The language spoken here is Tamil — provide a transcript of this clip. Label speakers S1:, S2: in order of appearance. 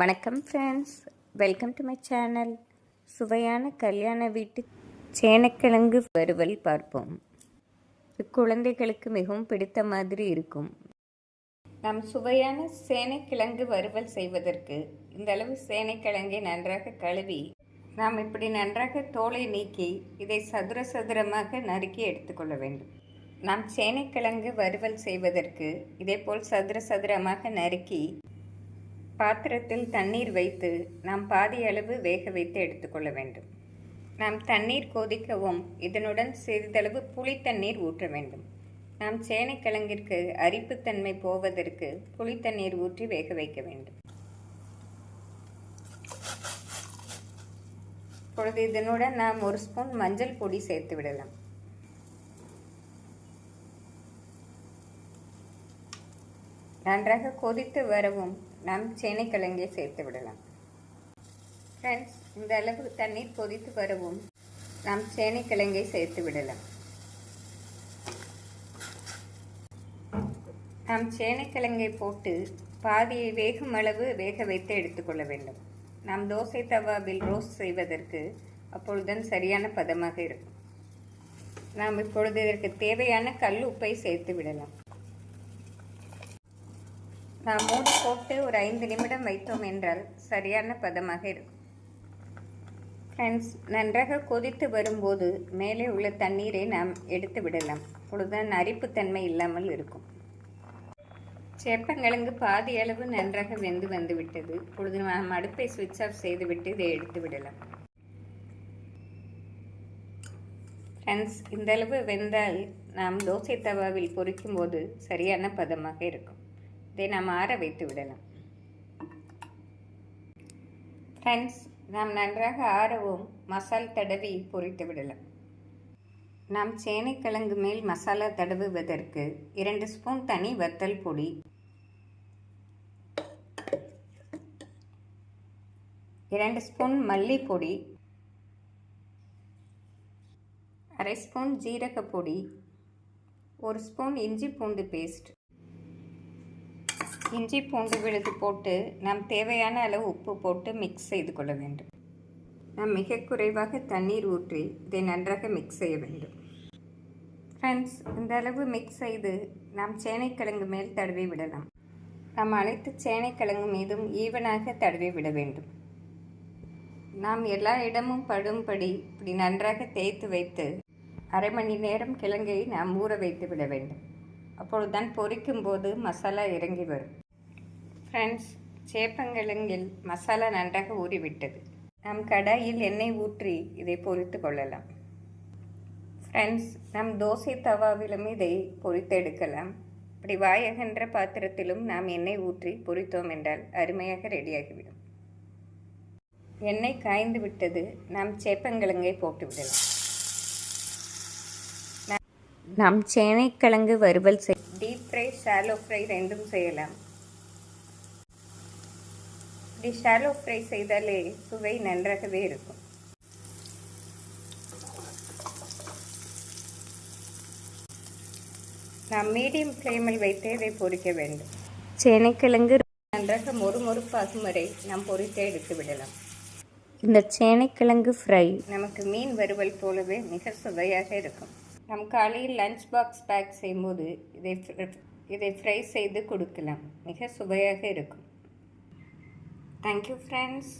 S1: வணக்கம் friends welcome to my channel சுவையான கல்யாண வீட்டு சேனக்கிழங்கு வறுவல் பார்ப்போம். குழந்தைகளுக்கு மிகவும் பிடித்த மாதிரி இருக்கும். நாம் சுவையான சேனைக்கிழங்கு வறுவல் செய்வதற்கு இந்த அளவு சேனைக்கிழங்கை நன்றாக கழுவி நாம் இப்படி நன்றாக தோலை நீக்கி இதை சதுர சதுரமாக நறுக்கி எடுத்துக்கொள்ள வேண்டும். நாம் சேனைக்கிழங்கு வறுவல் செய்வதற்கு இதேபோல் சதுர சதுரமாக நறுக்கி பாத்திரத்தில் தண்ணீர் வைத்து நாம் பாதி அளவு வேக வைத்து எடுத்துக்கொள்ள வேண்டும். நாம் தண்ணீர் கொதிக்கவும் இதனுடன் சிறிதளவு புளித்தண்ணீர் ஊற்ற வேண்டும். நாம் சேனைக்கிழங்கிற்கு அரிப்புத்தன்மை போவதற்கு புளித்தண்ணீர் ஊற்றி வேக வைக்க வேண்டும். இப்பொழுது இதனுடன் நாம் ஒரு ஸ்பூன் மஞ்சள் பொடி சேர்த்து விடலாம். நன்றாக கொதித்து வரவும் நாம் சேனைக்கிழங்கை சேர்த்து விடலாம். ஃப்ரெண்ட்ஸ் இந்த அளவு தண்ணீர் கொதித்து வரவும் நாம் சேனைக்கிழங்கை சேர்த்து விடலாம். நாம் சேனைக்கிழங்கை போட்டு பாதியை வேகும் அளவு வேக வைத்து எடுத்துக்கொள்ள வேண்டும். நாம் தோசை தவாவில் ரோஸ்ட் செய்வதற்கு அப்பொழுதுதான் சரியான பதமாக இருக்கும். நாம் இப்பொழுது இதற்கு தேவையான கல் உப்பை சேர்த்து விடலாம். நாம் மூடி போட்டு ஒரு ஐந்து நிமிடம் வைத்தோம் என்றால் சரியான பதமாக இருக்கும். ஃப்ரெண்ட்ஸ் நன்றாக கொதித்து வரும்போது மேலே உள்ள தண்ணீரை நாம் எடுத்து விடலாம். அப்பொழுதுதான் அரிப்புத்தன்மை இல்லாமல் இருக்கும். சேப்பங்கிழங்கு பாதி அளவு நன்றாக வெந்து வந்து விட்டது. இப்பொழுது நாம் அடுப்பை சுவிட்ச் ஆஃப் செய்துவிட்டு இதை எடுத்து விடலாம். ஃப்ரெண்ட்ஸ் இந்த அளவு வெந்தால் நாம் தோசை தவாவில் பொரிக்கும் போது சரியான பதமாக இருக்கும். இதை நாம் ஆற வைத்து விடலாம். ஃப்ரெண்ட்ஸ் நாம் நன்றாக ஆறவும் மசால் தடவி பொரித்து விடலாம். நாம் சேனைக்கிழங்கு மேல் மசாலா தடவுவதற்கு இரண்டு ஸ்பூன் தனி வத்தல் பொடி இரண்டு ஸ்பூன் மல்லிப்பொடி அரை ஸ்பூன் ஜீரகப் பொடி ஒரு ஸ்பூன் இஞ்சி பூண்டு பேஸ்ட் இஞ்சி பூண்டு விழுது போட்டு நாம் தேவையான அளவு உப்பு போட்டு மிக்ஸ் செய்து கொள்ள வேண்டும். நாம் மிக குறைவாக தண்ணீர் ஊற்றி இதை நன்றாக மிக்ஸ் செய்ய வேண்டும். ஃப்ரெண்ட்ஸ் இந்த அளவு மிக்ஸ் செய்து நாம் சேனைக்கிழங்கு மேல் தடவி விடலாம். நாம் அனைத்து சேனைக்கிழங்கு மீதும் ஈவனாக தடவி விட வேண்டும். நாம் எல்லா இடமும் படும்படி இப்படி நன்றாக தேய்த்து வைத்து அரை மணி நேரம் கிழங்கை நாம் ஊற வைத்து விட வேண்டும். அப்பொழுதுதான் பொரிக்கும் போது மசாலா இறங்கி வரும். ஃப்ரெண்ட்ஸ் சேப்பங்கிழங்கில் மசாலா நன்றாக ஊறிவிட்டது. நம் கடாயில் எண்ணெய் ஊற்றி இதை பொரித்து கொள்ளலாம். ஃப்ரெண்ட்ஸ் நம் தோசை தவாவிலும் இதை பொரித்து எடுக்கலாம். இப்படி வாயகன்ற பாத்திரத்திலும் நாம் எண்ணெய் ஊற்றி பொரித்தோம் என்றால் அருமையாக ரெடியாகிவிடும். எண்ணெய் காய்ந்து விட்டது நாம் சேப்பங்கிழங்கை போட்டுவிடலாம் நாம் சேனைக்கிழங்கு வறுவல் செய் டீப் ஃப்ரை ஷாலோ ஃப்ரை ரெண்டும் செய்யலாம். இப்படி ஷாலோ ஃப்ரை செய்தாலே சுவை நன்றாகவே இருக்கும் நாம் மீடியம் ஃப்ளேமில் வைத்து இதை பொரிக்க வேண்டும் சேனைக்கிழங்கு நன்றாக மொறுமொறுப்பாகும் வரை நாம் பொரித்தே எடுத்து விடலாம் இந்த சேனைக்கிழங்கு ஃப்ரை நமக்கு மீன் வறுவல் போலவே மிக சுவையாக இருக்கும் நம் காலையில் லஞ்ச் பாக்ஸ் பேக் செய்யும்போது இதை இதை ஃப்ரை செய்து கொடுக்கலாம் மிக சுவையாக இருக்கும் தேங்க்யூ ஃப்ரெண்ட்ஸ்